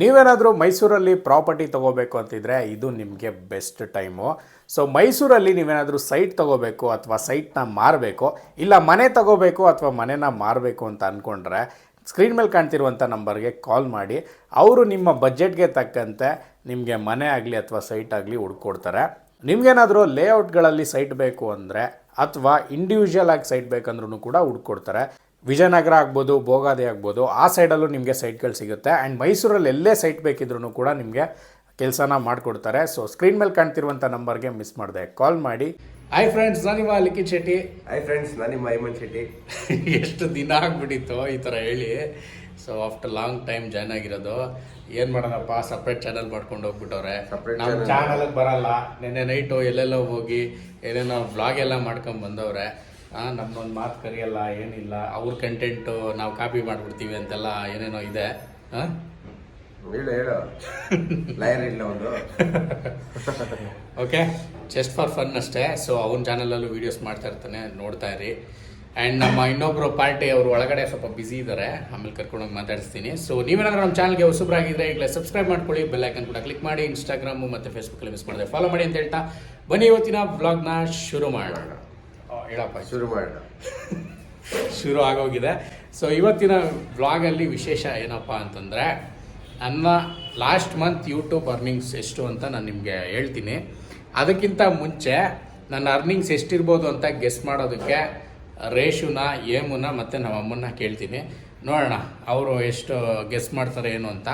ನೀವೇನಾದರೂ ಮೈಸೂರಲ್ಲಿ ಪ್ರಾಪರ್ಟಿ ತೊಗೋಬೇಕು ಅಂತಿದ್ರೆ ಇದು ನಿಮಗೆ ಬೆಸ್ಟ್ ಟೈಮು. ಸೊ ಮೈಸೂರಲ್ಲಿ ನೀವೇನಾದರೂ ಸೈಟ್ ತೊಗೋಬೇಕು ಅಥವಾ ಸೈಟ್ನ ಮಾರಬೇಕು, ಇಲ್ಲ ಮನೆ ತಗೋಬೇಕು ಅಥವಾ ಮನೆನ ಮಾರಬೇಕು ಅಂತ ಅಂದ್ಕೊಂಡ್ರೆ ಸ್ಕ್ರೀನ್ ಮೇಲೆ ಕಾಣ್ತಿರುವಂಥ ನಂಬರ್ಗೆ ಕಾಲ್ ಮಾಡಿ. ಅವರು ನಿಮ್ಮ ಬಜೆಟ್ಗೆ ತಕ್ಕಂತೆ ನಿಮಗೆ ಮನೆ ಆಗಲಿ ಅಥವಾ ಸೈಟ್ ಆಗಲಿ ಹುಡ್ಕೊಡ್ತಾರೆ. ನಿಮಗೇನಾದರೂ ಲೇಔಟ್ಗಳಲ್ಲಿ ಸೈಟ್ ಬೇಕು ಅಂದರೆ ಅಥವಾ ಇಂಡಿವಿಜುವಲ್ ಆಗಿ ಸೈಟ್ ಬೇಕಂದ್ರೂ ಕೂಡ ಹುಡ್ಕೊಡ್ತಾರೆ. ವಿಜಯನಗರ ಆಗ್ಬೋದು ಭೋಗಾದಿ ಆಗ್ಬೋದು ಆ ಸೈಡಲ್ಲೂ ನಿಮಗೆ ಸೈಟ್ಗಳು ಸಿಗುತ್ತೆ. ಆ್ಯಂಡ್ ಮೈಸೂರಲ್ಲಿ ಎಲ್ಲೇ ಸೈಟ್ ಬೇಕಿದ್ರೂ ಕೂಡ ನಿಮಗೆ ಕೆಲಸನ ಮಾಡಿಕೊಡ್ತಾರೆ. ಸೊ ಸ್ಕ್ರೀನ್ ಮೇಲೆ ಕಾಣ್ತಿರುವಂಥ ನಂಬರ್ಗೆ ಮಿಸ್ ಮಾಡಿದೆ. ಕಾಲ್ ಮಾಡಿ. ಐ ಫ್ರೆಂಡ್ಸ್ ನಾನಿವ ಲಿಖಿತ್ ಶೆಟ್ಟಿ. ಐ ಫ್ರೆಂಡ್ಸ್ ನಾನು ನಿಮ್ಮ ಐಮನ್ ಶೆಟ್ಟಿ. ಎಷ್ಟು ದಿನ ಆಗ್ಬಿಟ್ಟಿತ್ತು ಈ ಥರ ಹೇಳಿ. So after long time join ಆಗಿರೋದು ಏನು ಮಾಡೋಣಪ್ಪ ಸಪ್ರೇಟ್ ಚಾನಲ್ ಮಾಡ್ಕೊಂಡು ಹೋಗ್ಬಿಟ್ಟವ್ರೆ. ನಮ್ಮ. ಚಾನಲ್ಗೆ ಬರಲ್ಲ. ನಿನ್ನೆ ನೈಟು ಎಲ್ಲೆಲ್ಲೋ ಹೋಗಿ ಏನೇನೋ ವ್ಲಾಗ್ ಎಲ್ಲ ಮಾಡ್ಕೊಂಡು ಬಂದವ್ರೆ. ನಮ್ಮೊಂದು ಮಾತು ಕರೆಯಲ್ಲ ಏನಿಲ್ಲ. ಅವ್ರ ಕಂಟೆಂಟು ನಾವು ಕಾಪಿ ಮಾಡಿಬಿಡ್ತೀವಿ ಅಂತೆಲ್ಲ ಏನೇನೋ ಇದೆ. ಹಾಂ ಹೇಳು ಹೇಳು. ಲಯರ್ ಇಲ್ಲ ಒಂದು. ಓಕೆ ಜಸ್ಟ್ ಫಾರ್ ಫನ್ ಅಷ್ಟೇ. ಸೊ ಅವನ ಚಾನಲಲ್ಲೂ ವೀಡಿಯೋಸ್ ಮಾಡ್ತಾ ಇರ್ತಾನೆ ನೋಡ್ತಾ ಇರಿ. ಆ್ಯಂಡ್ ನಮ್ಮ ಇನ್ನೊಬ್ಬರು ಪಾರ್ಟಿ ಅವರು ಒಳಗಡೆ ಸ್ವಲ್ಪ ಬ್ಯುಸಿ ಇದ್ದಾರೆ ಆಮೇಲೆ ಕರ್ಕೊಂಡೋಗಿ ಮಾತಾಡಿಸ್ತೀನಿ. ಸೊ ನೀವೇನಾದ್ರೂ ನಮ್ಮ ಚಾನಲ್ಗೆ ಹೊಸಬ್ರಾಗಿದ್ರೆ ಈಗಲೇ ಸಬ್ಸ್ಕ್ರೈಬ್ ಮಾಡ್ಕೊಳ್ಳಿ. ಬೆಲ್ ಐಕನ್ ಕೂಡ ಕ್ಲಿಕ್ ಮಾಡಿ. ಇನ್ಸ್ಟಾಗ್ರಾಮು ಮತ್ತು ಫೇಸ್ಬುಕ್ಕಲ್ಲಿ ಮಿಸ್ ಮಾಡಿದೆ ಫಾಲೋ ಮಾಡಿ ಅಂತ ಹೇಳ್ತಾ ಬನ್ನಿ ಇವತ್ತಿನ ವ್ಲಾಗ್ನ ಶುರು ಮಾಡೋಣ. ಹೇಳಪ್ಪ ಶುರು ಮಾಡೋಣ. ಶುರು ಆಗೋಗಿದೆ. ಸೊ ಇವತ್ತಿನ ವ್ಲಾಗಲ್ಲಿ ವಿಶೇಷ ಏನಪ್ಪ ಅಂತಂದರೆ ನನ್ನ ಲಾಸ್ಟ್ ಮಂತ್ ಯೂಟ್ಯೂಬ್ ಅರ್ನಿಂಗ್ಸ್ ಎಷ್ಟು ಅಂತ ನಾನು ನಿಮಗೆ ಹೇಳ್ತೀನಿ. ಅದಕ್ಕಿಂತ ಮುಂಚೆ ನನ್ನ ಅರ್ನಿಂಗ್ಸ್ ಎಷ್ಟಿರ್ಬೋದು ಅಂತ ಗೆಸ್ ಮಾಡೋದಕ್ಕೆ ರೇಷುನ ಏಮುನ ಮತ್ತು ನಮ್ಮ ಅಮ್ಮನ್ನ ಕೇಳ್ತೀನಿ. ನೋಡೋಣ ಅವರು ಎಷ್ಟು ಗೆಸ್ ಮಾಡ್ತಾರೆ ಏನು ಅಂತ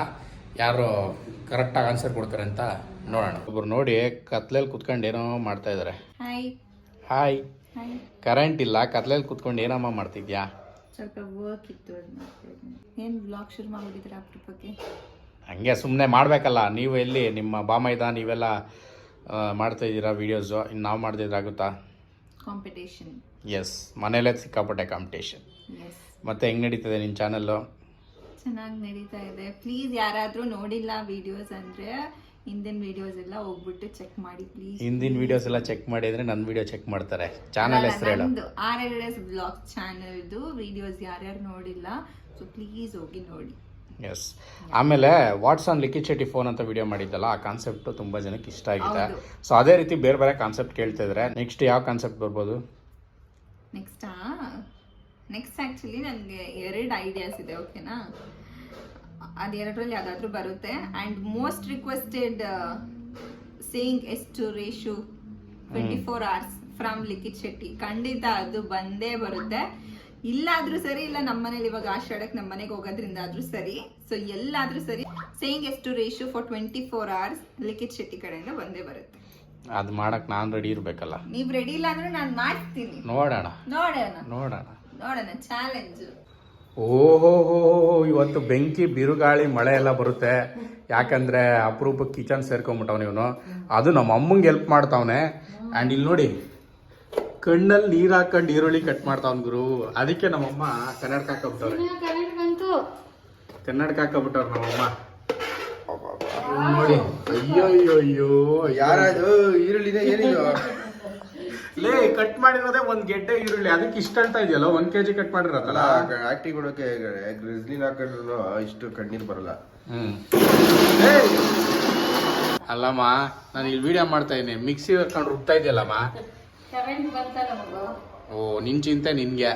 ಯಾರು ಕರೆಕ್ಟಾಗಿ ಆನ್ಸರ್ ಕೊಡ್ತಾರೆ ಅಂತ ನೋಡೋಣ. ಒಬ್ರು ನೋಡಿ ಕತ್ಲಲ್ಲಿ ಕುತ್ಕೊಂಡು ಏನೋ ಮಾಡ್ತಾ ಇದ್ದಾರೆ ಹಾಯ್ ಹಾಯ್ ಕರೆಂಟ್ ಇಲ್ಲ ಕತ್ಲಲ್ಲಿ ಕುತ್ಕೊಂಡು ಏನಮ್ಮ ಮಾಡ್ತಿದ್ಯಾ? ಸ್ವಲ್ಪ ವರ್ಕ್ ಇತ್ತು ಅದು ಏನು ಬ್ಲಾಗ್ ಶುರು ಮಾಡಿದ್ರೆ ಅಪರೂಪಕ್ಕೆ ಹಂಗೆ ಸುಮ್ಮನೆ ಮಾಡಬೇಕಲ್ಲ ನೀವು ಎಲ್ಲಿ ನಿಮ್ಮ ಬಾಮೈದ ನೀವೆಲ್ಲ ಮಾಡ್ತಾ ಇದ್ದೀರಾ ವೀಡಿಯೋಸು ಇನ್ನು ನಾವು ಮಾಡ್ತಿದ್ರಾಗುತ್ತಾ? ಕಾಂಪಿಟೇಷನ್ ಎಸ್ ಮನೇಲೇ ಸಿಕ್ಕಾಪಟ್ಟೆ ಕಾಂಪಿಟೇಷನ್ ಮತ್ತೆ ಹೆಂಗ್ ಹೆಂಗೆ ನಡೀತದೆ ನಿನ್ನ ಚಾನಲ್ಲು ಚೆನ್ನಾಗಿ ನಡೀತಾ ಇದೆ. ಪ್ಲೀಸ್ ಯಾರಾದರೂ ನೋಡಿಲ್ಲ ವಿಡಿಯೋಸ್ ಅಂದರೆ ಹಿಂದಿನ ವಿಡಿಯೋಸ್ ಎಲ್ಲ ಹೋಗ್ಬಿಟ್ಟು ಚೆಕ್ ಮಾಡಿ ಪ್ಲೀಸ್ ಹಿಂದಿನ ವಿಡಿಯೋಸ್ ಎಲ್ಲ ಚೆಕ್ ಮಾಡಿದರೆ ನನ್ನ ವಿಡಿಯೋ ಚೆಕ್ ಮಾಡ್ತಾರೆ. ಚಾನಲ್ ಹೆಸರು ಹೇಳು. ನಂದು ಆರ್ ಎಲ್ ಎಸ್ ಬ್ಲಾಗ್ ಚಾನಲ್ದು ವಿಡಿಯೋಸ್ ಯಾರ್ಯಾರು ನೋಡಿಲ್ಲ ಸೊ ಪ್ಲೀಸ್ ಹೋಗಿ ನೋಡಿ. ಎಸ್ ಆಮೇಲೆ ವಾಟ್ಸನ್ ಲಿಖಿತ್ ಶೆಟ್ಟಿ ಫೋನ್ ಅಂತ ವಿಡಿಯೋ ಮಾಡಿದ್ದಲ್ಲ ಆ ಕಾನ್ಸೆಪ್ಟು ತುಂಬ ಜನಕ್ಕೆ ಇಷ್ಟ ಆಗಿದೆ. ಸೊ ಅದೇ ರೀತಿ ಬೇರೆ ಬೇರೆ ಕಾನ್ಸೆಪ್ಟ್ ಕೇಳ್ತಾ ಇದ್ದಾರೆ ನೆಕ್ಸ್ಟ್ ಯಾವ ಕಾನ್ಸೆಪ್ಟ್ ಬರ್ಬೋದು? ನೆಕ್ಸ್ಟಾ ನೆಕ್ಸ್ಟ್ ಆ್ಯಕ್ಚುಲಿ ನನಗೆ ಎರಡು ಐಡಿಯಾಸ್ ಇದೆ ಓಕೆನಾ ಅದೆರಡರಲ್ಲಿ ಯಾವುದಾದ್ರೂ ಬರುತ್ತೆ. ಆ್ಯಂಡ್ ಮೋಸ್ಟ್ ರಿಕ್ವೆಸ್ಟೆಡ್ ಸೇಯಿಂಗ್ ಎಷ್ಟು ರೇಷು twenty four hours from Likhith Shetty ಖಂಡಿತ ಅದು ಬಂದೇ ಬರುತ್ತೆ. ಇಲ್ಲಾದ್ರೂ ಸರಿ ಇಲ್ಲ ನಮ್ಮ ಮನೇಲಿ ಇವಾಗ ಆಷಾಢಕ್ಕೆ ನಮ್ಮ ಮನೆಗೆ ಹೋಗೋದ್ರಿಂದ ಆದ್ರೂ ಸರಿ. ಸೊ ಎಲ್ಲಾದ್ರೂ ಸರಿ ಸೇಯಿಂಗ್ ಎಷ್ಟು ರೇಷು for twenty four hours Likhith Shetty ಕಡೆಯಿಂದ ಬಂದೇ ಬರುತ್ತೆ. ಅದು ಮಾಡಕ್ ನಾನು ರೆಡಿ ಇರಬೇಕಲ್ಲ. ನೀವು ರೆಡಿ ಇಲ್ಲ ಅಂದ್ರೆ ನಾನು ಮಾಡ್ತೀನಿ. ನೋಡೋಣ. ನೋಡೋಣ. ನೋಡೋಣ. ನೋಡೋಣ ಚಾಲೆಂಜ್ ಓಹೋ ಇವತ್ತು ಬೆಂಕಿ ಬಿರುಗಾಳಿ ಮಳೆ ಎಲ್ಲ ಬರುತ್ತೆ. ಯಾಕಂದ್ರೆ ಅಪರೂಪಕ್ಕೆ ಕಿಚನ್ ಸೇರ್ಕೊಂಡ್ಬಿಟ್ಟವನ ಇವನು. ಅದು ನಮ್ಮ ಅಮ್ಮಂಗೆ ಹೆಲ್ಪ್ ಮಾಡ್ತಾವನೆ. ಆ್ಯಂಡ್ ಇಲ್ಲಿ ನೋಡಿ ಕಣ್ಣಲ್ಲಿ ನೀರು ಹಾಕೊಂಡು ಈರುಳ್ಳಿ ಕಟ್ ಮಾಡ್ತಾವನ್ ಗುರು. ಅದಕ್ಕೆ ನಮ್ಮಮ್ಮ ಕನ್ನಡಕ ಹಾಕಬಿಟ್ಟವ್ರೆ ಕನ್ನಡಕ ಹಾಕೊಂಬಿಟ್ಟವ್ರೆ ನಮ್ಮಮ್ಮ ನೋಡಿ ಅಯ್ಯೋ ಅಯ್ಯೋ ಅಯ್ಯೋ ಯಾರು ಈರುಳ್ಳಿದೆ ಏನಿದು? ಲೇ ಕಟ್ ಮಾಡಿರೋದೇ ಒಂದ್ ಗೆಡ್ಡೆ ಈರುಳ್ಳಿ. ಅದಕ್ಕೆ ಇಷ್ಟ ಅಂತ ಇದೆಯಲ್ಲ? ಒಂದ್ ಕೆಜಿ ಕಟ್ ಮಾಡಿರತ್ತಲ್ಲ ಆಕ್ಟಿಂಗ್ ಕೊಡೋಕೆ ಗ್ರಿಸ್ಲಿನ್ ಹಾಕೊಂಡ್ರು ಇಷ್ಟು ಕಣ್ಣೀರ್ ಬರಲ್ಲ. ಹ್ಮ್. ಅಲ್ಲಮ್ಮ ನಾನು ಇಲ್ಲಿ ವಿಡಿಯೋ ಮಾಡ್ತಾ ಇದ್ದೀನಿ ಮಿಕ್ಸಿ ಹಾಕೊಂಡು ರುಬ್ತಾ ಇದೆಯಲ್ಲಮ್ಮ? ಓ ನಿನ್ ಚಿಂತೆ ನಿನ್ಗೆ?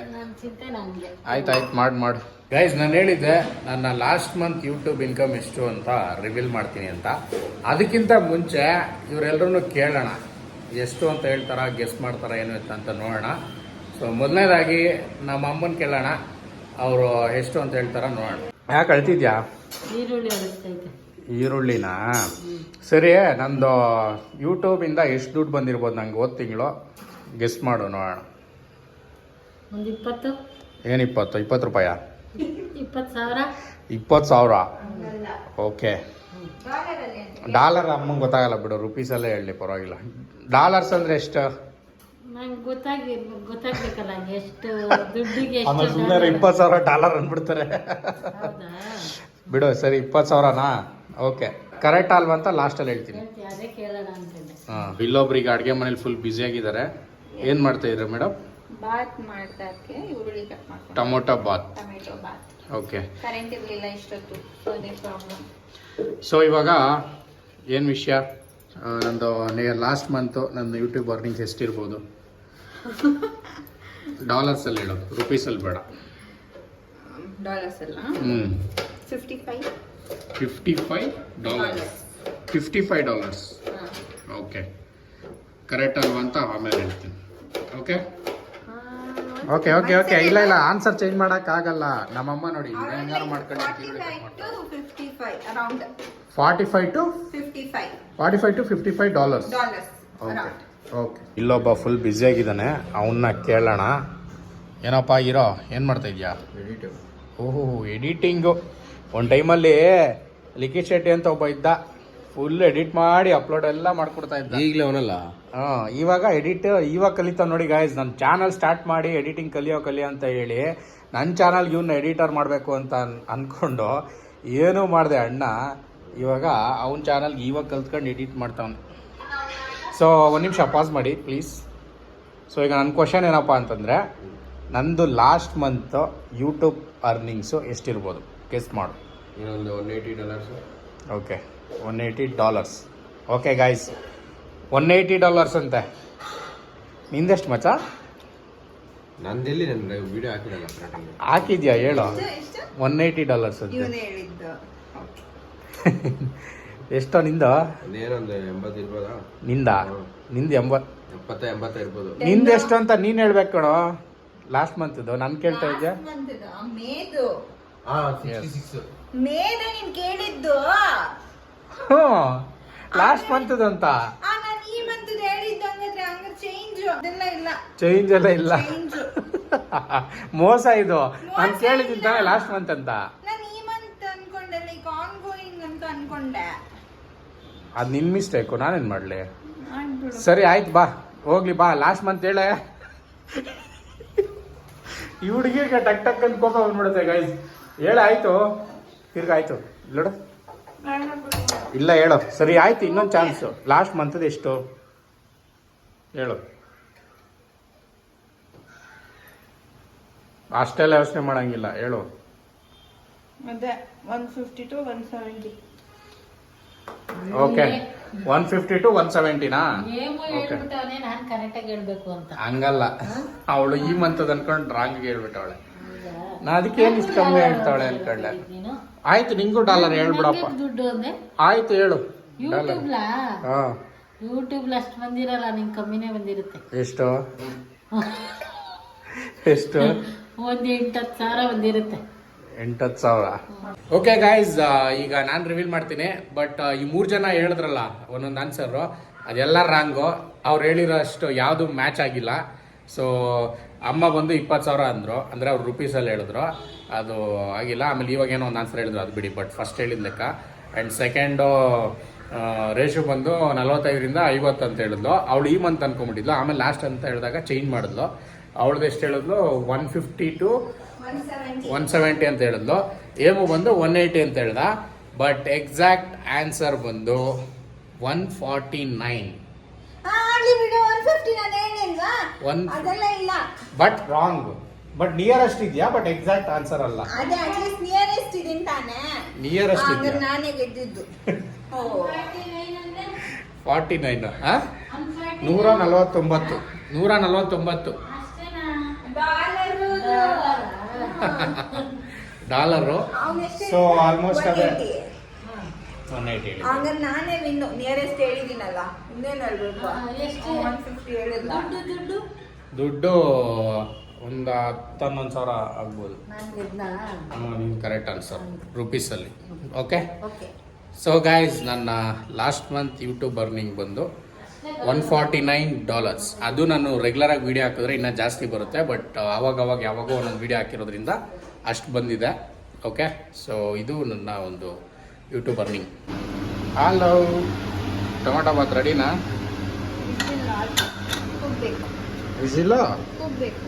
ಆಯ್ತು ಆಯ್ತು ಮಾಡಿ ಮಾಡು. ಗೈಸ್ ನಾನು ಹೇಳಿದ್ದೆ ನನ್ನ ಲಾಸ್ಟ್ ಮಂತ್ ಯೂಟ್ಯೂಬ್ ಇನ್ಕಮ್ ಎಷ್ಟು ಅಂತ ರಿವೀಲ್ ಮಾಡ್ತೀನಿ ಅಂತ. ಅದಕ್ಕಿಂತ ಮುಂಚೆ ಇವರೆಲ್ಲರೂ ಕೇಳೋಣ. ಎಷ್ಟು ಅಂತ ಹೇಳ್ತಾರ ಗೆಸ್ ಮಾಡ್ತಾರ ಏನು ಅಂತ ಅಂತ ನೋಡೋಣ. ಸೊ ಮೊದಲನೇದಾಗಿ ನಮ್ಮ ಅಮ್ಮನ ಕೇಳೋಣ. ಅವರು ಎಷ್ಟು ಅಂತ ಹೇಳ್ತಾರ ನೋಡೋಣ. ಯಾಕೆ ಅಳ್ತಿದ್ಯಾ? ಈರುಳ್ಳಿನಾ? ಸರಿ ನಂದು ಯೂಟ್ಯೂಬಿಂದ ಎಷ್ಟು ದುಡ್ಡು ಬಂದಿರ್ಬೋದು ನಂಗೆ ಹೋದ ತಿಂಗಳು? ಗೆಸ್ ಮಾಡು ನೋಡೋಣ. ಒಂದು ಇಪ್ಪತ್ತು? ಏನು ಇಪ್ಪತ್ತು? ಇಪ್ಪತ್ತು ರೂಪಾಯ? ಇಪ್ಪತ್ತು ಸಾವಿರ? ಇಪ್ಪತ್ತು ಸಾವಿರ? ಓಕೆ ಡಾಲರ್ ಅಮ್ಮಂಗೆ ಗೊತ್ತಾಗಲ್ಲ ಬಿಡು ರುಪೀಸಲ್ಲೇ ಹೇಳಿ ಪರವಾಗಿಲ್ಲ. ಡಾಲರ್ಸ್ ಅಂದ್ರೆ ಎಷ್ಟು? ನಂಗೆ ಗೊತ್ತಾಗಿ ಗೊತ್ತಾಗ್ಬೇಕಲ್ಲ ಎಷ್ಟು ದುಡ್ಡಿಗೆ ಆಮೇಲೆ ಸುಮ್ಮನೆ ಇಪ್ಪತ್ತು ಸಾವಿರ ಡಾಲರ್ ಅಂದ್ಬಿಡ್ತಾರೆ. ಹೌದಾ? ಬಿಡು ಸರಿ ಇಪ್ಪತ್ತು ಸಾವಿರನಾ? ಓಕೆ. ಕರೆಕ್ಟ್ ಅಲ್ವಾ ಅಂತ ಲಾಸ್ಟಲ್ಲಿ ಹೇಳ್ತೀನಿ. ಅದೇ ಕೇಳೋಣ ಅಂತಿದ್ದೆ ಹಾಂ. ಇಲ್ಲೊಬ್ರಿಗೆ ಅಡುಗೆ ಮನೇಲಿ ಫುಲ್ ಬ್ಯುಸಿಯಾಗಿದ್ದಾರೆ ಏನು ಮಾಡ್ತಾ ಇದ್ರು ಮೇಡಮ್ ಬಾತ್ ಮಾಡ್ಕೊಂಡು tomato bath. Tomato bath. Okay current ಇರಲಿಲ್ಲ ಇಷ್ಟೊತ್ತು ಸೊ ಅದೇ ಪ್ರಾಬ್ಲಮ್ ಸೊ ಇವಾಗ ಏನು ವಿಷಯ? ನಂದು ಲಾಸ್ಟ್ ಮಂತು ನನ್ನ ಯೂಟ್ಯೂಬ್ ಅರ್ನಿಂಗ್ಸ್ ಎಷ್ಟಿರ್ಬೋದು? ಡಾಲರ್ಸಲ್ಲಿ ಹೇಳೋದು ರುಪೀಸಲ್ಲಿ ಬೇಡ. ಡಾಲರ್ಸ್ ಅಲ್ಲ? ಹ್ಞೂ fifty five fifty five dollars fifty five dollars okay correct ಅಲ್ವಾ ಅಂತ ಆಮೇಲೆ ಹೇಳ್ತೀನಿ. ಓಕೆ ಓಕೆ ಓಕೆ ಓಕೆ ಇಲ್ಲ ಇಲ್ಲ ಆನ್ಸರ್ ಚೇಂಜ್ ಮಾಡೋಕ್ಕಾಗಲ್ಲ ನಮ್ಮಮ್ಮ ನೋಡಿ ಹೆಂಗಾರು ಮಾಡ್ಕೊಂಡು fifty five around forty five to fifty five forty five to fifty five dollars dollars okay okay ಇಲ್ಲೊಬ್ಬ ಫುಲ್ ಬ್ಯುಸಿಯಾಗಿದ್ದಾನೆ ಅವನ್ನ ಕೇಳೋಣ. ಏನಪ್ಪ ಇರೋ ಏನು ಮಾಡ್ತಾ ಇದೆಯಾ? ಎಡಿಟಿಂಗ್ ಓಹೋ ಎಡಿಟಿಂಗು ಒಂದು ಟೈಮಲ್ಲಿ ಲಿಖಿತ್ ಶೆಟ್ಟಿ ಅಂತ ಒಬ್ಬ ಇದ್ದ. ಫುಲ್ ಎಡಿಟ್ ಮಾಡಿ ಅಪ್ಲೋಡ್ ಎಲ್ಲ ಮಾಡ್ಕೊಡ್ತಾ ಇದ್ದ. ಈಗಲೇ ಅವನಲ್ಲ? ಹಾಂ ಇವಾಗ ಎಡಿಟ್ ಇವಾಗ ಕಲಿತ ನೋಡಿ ಗಾಯ್ಸ್ ನನ್ನ ಚಾನಲ್ ಸ್ಟಾರ್ಟ್ ಮಾಡಿ ಎಡಿಟಿಂಗ್ ಕಲಿಯೋ ಕಲಿಯೋ ಅಂತ ಹೇಳಿ ನನ್ನ ಚಾನಲ್ಗೆ ಇವನ್ನ ಎಡಿಟರ್ ಮಾಡಬೇಕು ಅಂತ ಅಂದ್ಕೊಂಡು ಏನೂ ಮಾಡಿದೆ ಅಣ್ಣ. ಇವಾಗ ಅವನ ಚಾನಲ್ಗೆ ಇವಾಗ ಕಲ್ತ್ಕೊಂಡು ಎಡಿಟ್ ಮಾಡ್ತಾವನು. ಸೊ ಒಂದು ನಿಮಿಷ ಪಾಸ್ ಮಾಡಿ ಪ್ಲೀಸ್ ಸೊ ಈಗ ನನ್ನ ಕ್ವಶನ್ ಏನಪ್ಪ ಅಂತಂದರೆ ನಂದು ಲಾಸ್ಟ್ ಮಂತ್ ಯೂಟ್ಯೂಬ್ ಅರ್ನಿಂಗ್ಸು ಎಷ್ಟಿರ್ಬೋದು? ಗೆಸ್ ಮಾಡು. ಇನ್ನೊಂದು one eighty dollars okay one eighty dollars okay guys one eighty dollars ಅಂತೆ. ನಿಂದೆಷ್ಟು ಮಚ್ಚ? ನಂದೆಲ್ಲಿ ನನ್ನ ವಿಡಿಯೋ ಹಾಕಿರಲ್ಲ ಹಾಕಿದ್ಯಾ? ಹೇಳು. ಎಷ್ಟು ಒನ್ ಏಯ್ಟಿ ಡಾಲರ್ಸ್ ಅಂತೆ. ಇವನೇ ಹೇಳಿದ್ದು. ಎಷ್ಟೋ ನಿಂದ? ಅದೇನೊಂದು ಎಂಬತ್ತು ಇರ್ಬೋದಾ? ನಿಂದ? ನಿಂದ ಎಂಬತ್ ಎಪ್ಪತ್ತ ಎಂಬತ್ತ ಇರ್ಬೋದು. ನಿಂದ ಎಷ್ಟು ಅಂತ ನೀನು ಹೇಳ್ಬೇಕು ಕಣೋ. ಲಾಸ್ಟ್ ಮಂತ್ದು ನಾನು ಕೇಳ್ತಾ ಇದ್ದೆ ಮೇದು ನೀನ್ ಕೇಳಿದ್ದು. ಹ್ಞೂ ಲಾಸ್ಟ್ ಮಂತ್ ಅಂತ ಚೇಂಜ್ ಎಲ್ಲ ಇಲ್ಲ. ಮೋಸ ಇದು. ನಾನು ಕೇಳಿದ್ದೀನಿ ತಾನೆ ಲಾಸ್ಟ್ ಮಂತ್ ಅಂತ. ಅದು ನಿನ್ನ ಮಿಸ್ಟೇಕು ನಾನೇನು ಮಾಡಲಿ? ಸರಿ ಆಯ್ತು ಬಾ. ಹೋಗ್ಲಿ ಬಾ. ಲಾಸ್ಟ್ ಮಂತ್ ಹೇಳ? ಈ ಹುಡುಗಿಗೆ ಟಕ್ ಟಕ್ ಅಂತ ಕೋಪ ಬಂದ್ಬಿಡುತ್ತೆ ಗೈಸ್ ಹೇಳ ಆಯ್ತು. ತಿರ್ಗ ಆಯ್ತು. ನೋಡು. ಇಲ್ಲ ಹೇಳು. ಸರಿ ಆಯ್ತು ಇನ್ನೊಂದು ಚಾನ್ಸು ಲಾಸ್ಟ್ ಮಂತದ ಎಷ್ಟು? ಹೇಳು. ಅಷ್ಟೆಲ್ಲ ಯೋಚನೆ ಮಾಡಂಗಿಲ್ಲ ಹೇಳು. Okay one fifty to one ಸೆವೆಂಟಿನಾ okay Okay. ನಾನು ಕರೆಕ್ಟಾಗಿ ಹೇಳ್ಬೇಕು ಅಂತ. ಹಂಗಲ್ಲ. ಅವಳು ಈ ಮಂತದ ಅನ್ಕೊಂಡು ರಾಂಗ್ ಹೇಳ್ಬಿಟ್ಟವಳೆ? ನಾ ಅದಕ್ಕೆ ಏನು ಇಷ್ಟು ಕಮ್ಮಿ ಹೇಳ್ತಾವಳೆ ಅನ್ಕೊಂಡೆ. ಆಯ್ತು ನಿಂಗೂ ಡಾಲರ್ ಹೇಳ್ಬಿಡಪ್ಪ. ದುಡ್ಡು ಅಂದೆ. ಆಯ್ತು ಹೇಳು ಡಾಲರ್ ಯೂಟ್ಯೂಬ್ಲಾ ಹಾ. ಯೂಟ್ಯೂಬ್ಲ ಅಷ್ಟು ಬಂದಿರಲ್ಲ ನಿಂಗೆ ಕಮ್ಮಿನೇ ಬಂದಿರುತ್ತೆ. ಎಷ್ಟು? ಎಷ್ಟು? ಒಂದು ಎಂಟತ್ತು ಸಾವಿರ ಬಂದಿರುತ್ತೆ. ಎಂಟತ್ತು ಸಾವಿರ. ಓಕೆ ಗಾಯ್ಸ್ ಈಗ ನಾನು ರಿವೀಲ್ ಮಾಡ್ತೀನಿ ಬಟ್ ಈ ಮೂರು ಜನ ಹೇಳಿದ್ರಲ್ಲ ಒಂದೊಂದು ಆನ್ಸರು ಅದೆಲ್ಲ ರಾಂಗು ಅವ್ರು ಹೇಳಿರೋ ಅಷ್ಟು ಯಾವುದು ಮ್ಯಾಚ್ ಆಗಿಲ್ಲ. ಸೊ ಅಮ್ಮ ಬಂದು ಇಪ್ಪತ್ತು ಸಾವಿರ ಅಂದರು. ಅಂದರೆ ಅವ್ರು ರುಪೀಸಲ್ಲಿ ಹೇಳಿದ್ರು. ಅದು ಆಗಿಲ್ಲ. ಆಮೇಲೆ ಇವಾಗ ಏನೋ ಒಂದು ಆನ್ಸರ್ ಹೇಳಿದ್ರು ಅದು ಬಿಡಿ ಬಟ್ ಫಸ್ಟ್ ಹೇಳಿದ ಲೆಕ್ಕ. ಆ್ಯಂಡ್ ಸೆಕೆಂಡು ರೇಷು ಬಂದು ನಲವತ್ತೈದರಿಂದ ಐವತ್ತು ಅಂತ ಹೇಳಿದ್ಲು. ಅವಳು ಈ ಮಂತ್ ಅಂದ್ಕೊಂಬಿಟ್ಟಿದ್ಲು ಆಮೇಲೆ ಲಾಸ್ಟ್ ಅಂತ ಹೇಳಿದಾಗ ಚೇಂಜ್ ಮಾಡಿದ್ಲು. ಅವಳದ್ದು ಎಷ್ಟು ಹೇಳಿದ್ಲು? One fifty to one seventy ಅಂತ ಹೇಳಿದ್ಲು. ಏಮು ಬಂದು ಒನ್ ಏಯ್ಟಿ ಅಂತ ಹೇಳ್ದ. ಬಟ್ ಎಕ್ಸಾಕ್ಟ್ ಆನ್ಸರ್ ಬಂದು ಒನ್ ಫಾರ್ಟಿ ನೈನ್. ಒನ್ ಅದೆಲ್ಲ ಇಲ್ಲ. ಬಟ್ ರಾಂಗ್ ಬಟ್ ನಿಯರೆಸ್ಟ್ ಇದೆಯಾ? ಬಟ್ ಎಕ್ಸಾಕ್ಟ್ ಆನ್ಸರ್ ಅಲ್ಲ. ಅದೇ ಅಟ್ಲೀಸ್ಟ್ ನಿಯರೆಸ್ಟ್ ಇದೆ ತಾನೆ ನಿಯರೆಸ್ಟ್ ಹಂಗಾರೆ ಇದೆಯಾ? ನಾನೇ ಗೆದ್ದಿದ್ದು. ಫಾರ್ಟಿ ನೈನ್ ನೂರ ನಲವತ್ತೊಂಬತ್ತು. ನೂರ ನಲವತ್ತೊಂಬತ್ತು. ಡಾಲರು. ಸೊ ಆಲ್ಮೋಸ್ಟ್ ಅದೇ. ಹಂಗಾರೆ ನಾನೇ ವಿನ್ನು ನಿಯರೆಸ್ಟ್ ಹೇಳಿದ್ದೀನಲ್ಲ ಇನ್ನೇನು ಹೇಳ್ಬೇಕು ಒನ್ ಫಿಫ್ಟಿ ಹೇಳಿಲ್ಲ ದುಡ್ಡು ದುಡ್ಡು? ಒಂದು ಹತ್ತು ಹನ್ನೊಂದು ಸಾವಿರ ಆಗ್ಬೋದು. ನಿಮ್ಗೆ ಕರೆಕ್ಟ್ ಆನ್ಸರ್ ರುಪೀಸಲ್ಲಿ ಓಕೆ ಓಕೆ ಸೊ ಗಾಯ್ಸ್ ನನ್ನ ಲಾಸ್ಟ್ ಮಂತ್ ಯೂಟ್ಯೂಬ್ ಅರ್ನಿಂಗ್ ಬಂದು ಒನ್ ಫಾರ್ಟಿ ನೈನ್ ಡಾಲರ್ಸ್ ಅದು ನಾನು ರೆಗ್ಯುಲರಾಗಿ ವಿಡಿಯೋ ಹಾಕಿದ್ರೆ ಇನ್ನೂ ಜಾಸ್ತಿ ಬರುತ್ತೆ ಬಟ್ ಅವಾಗ ಅವಾಗ ಯಾವಾಗೋ ಒಂದೊಂದು ವೀಡಿಯೋ ಹಾಕಿರೋದ್ರಿಂದ ಅಷ್ಟು ಬಂದಿದೆ. ಓಕೆ ಸೊ ಇದು ನನ್ನ ಒಂದು YouTube earning hello tomato bath ರೆಡಿನಾ ವಿಸಿಲ್ಲ ಕೂಗ್ಬೇಕು.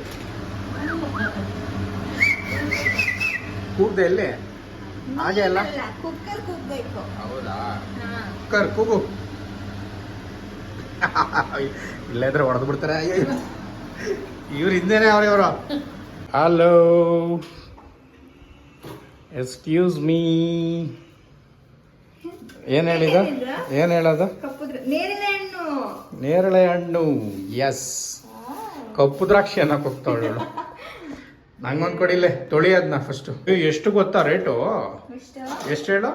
ಕೂಗ್ದೆ ಎಲ್ಲಿ? ಹಾಗೆ ಅಲ್ಲ? ಕುಕ್ಕರ್ ಕೂಗ್ಬೇಕು. ಹೌದಾ? ಕುಕ್ಕರ್ ಕರ್ ಕೂಗು. ಇಲ್ಲದ್ರೆ ಹೊಡೆದು ಬಿಡ್ತಾರೆ. ಇವ್ರು ಹಿಂದೆನೆ ಅವ್ರ ಇವರು. ಹಲೋ ಎಕ್ಸ್ಕ್ಯೂಸ್ ಮೀ ಏನು ಹೇಳಿದ? ಏನು ಹೇಳೋದು? ನೇರಳೆ ಹಣ್ಣು. ಎಸ್ ಕಪ್ಪು ದ್ರಾಕ್ಷಿ ಅನ್ನಕ್ಕೆ ಹೋಗ್ತಾವಳು ನಂಗೊಂದು ಕೊಡಿಲೆ ತೊಳಿ ಅದನ್ನ ಫಸ್ಟ್ ಎಷ್ಟು ಗೊತ್ತಾ ರೇಟು ಎಷ್ಟು? ಹೇಳು?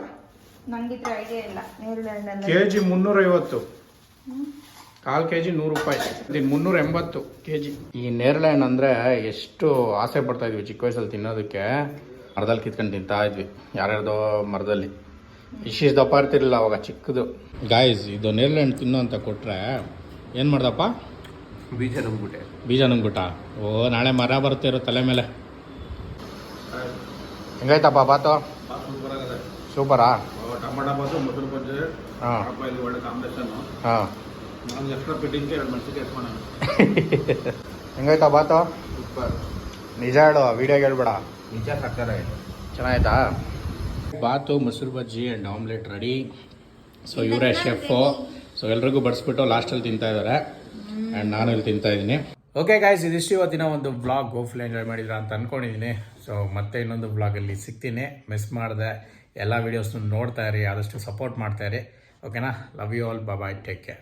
ಕೆ ಜಿ ಮುನ್ನೂರೈವತ್ತು. ಕಾಲು ಕೆ ಜಿ ನೂರು ರೂಪಾಯಿ. ಇದು ಮುನ್ನೂರ ಎಂಬತ್ತು ಕೆ ಜಿ ಈ ನೇರಳೆ ಹಣ್ಣು ಅಂದರೆ ಎಷ್ಟು ಆಸೆ ಪಡ್ತಾ ಇದ್ವಿ ಚಿಕ್ಕ ವಯಸ್ಸಲ್ಲಿ ತಿನ್ನೋದಕ್ಕೆ. ಮರದಲ್ಲಿ ಕಿತ್ಕೊಂಡು ತಿಂತಾ ಇದ್ವಿ. ಯಾರ್ಯಾರ್ದೋ ಮರದಲ್ಲಿ. ಇಷ್ಟಿಷ್ಟು ದಪ್ಪ ಇರ್ತಿರಲಿಲ್ಲ ಅವಾಗ ಚಿಕ್ಕದು ಗಾಯ್ಸ್ ಇದು ನೇರಳೆ ಹಣ್ಣು ತಿನ್ನೋ ಅಂತ ಕೊಟ್ಟರೆ ಏನು ಮಾಡ್ದಪ್ಪ? ಬೀಜ ನುಂಗ್ಬಿಟ್ಟೆ. ಬೀಜ ನುಂಗ್ಬಿಟ್ಟ. ಓ ನಾಳೆ ಮರ ಬರುತ್ತೆ ಇರೋ ತಲೆ ಮೇಲೆ. ಹೆಂಗಾಯ್ತಪ್ಪ ಬಾತು? ಸೂಪರಾ? ಟಮಾಟ ಬಾತು ಮೊಸರು ಬಜ್ಜಿ ಹಾಂ. ಒಳ್ಳೆ ಕಾಂಬಿನೇಷನ್ ಹಾಂ. ನಾನು ಎಕ್ಸ್ಟ್ರಾ ಫಿಟ್ಟಿಂಗ್ ಎರಡು ಮೆಣಸಿಗೆ ಎತ್ಕೊಂಡು ಹೆಂಗೈತಾ ಬಾತು? ಸೂಪರ್. ನಿಜ ಹೇಳು ವೀಡಿಯೋ ಹೇಳ್ಬೇಡ. ನಿಜ ಸಕ್ಕತ್ತಾಗಿದೆ ಚೆನ್ನಾಯ್ತಾ ಬಾತು ಮೊಸರು ಬಜ್ಜಿ ಆ್ಯಂಡ್ ಆಮ್ಲೆಟ್ ರೆಡಿ ಸೊ ಇವರೇ ಶೆಫು ಸೊ ಎಲ್ರಿಗೂ ಬಡಿಸ್ಬಿಟ್ಟು ಲಾಸ್ಟಲ್ಲಿ ತಿಂತಾ ಇದ್ದಾರೆ ಆ್ಯಂಡ್ ನಾನು ಇಲ್ಲಿ ತಿಂತಾ ಇದ್ದೀನಿ. ಓಕೆ ಗಾಯ್ಸ್ ಇದಿಷ್ಟು ಇವತ್ತಿನ ಒಂದು ಬ್ಲಾಗ್ ಹೋಪ್ಫುಲ್ ಎಂಜಾಯ್ ಮಾಡಿದ್ರ ಅಂತ ಅಂದ್ಕೊಂಡಿದ್ದೀನಿ ಸೊ ಮತ್ತೆ ಇನ್ನೊಂದು ಬ್ಲಾಗಲ್ಲಿ ಸಿಗ್ತೀನಿ. ಮಿಸ್ ಮಾಡಿದೆ. ಎಲ್ಲ ವೀಡಿಯೋಸ್ನು ನೋಡ್ತಾ ಇರಿ. ಆದಷ್ಟು ಸಪೋರ್ಟ್ ಮಾಡ್ತಾ ಇರಿ. ಓಕೆನಾ love you all bye take care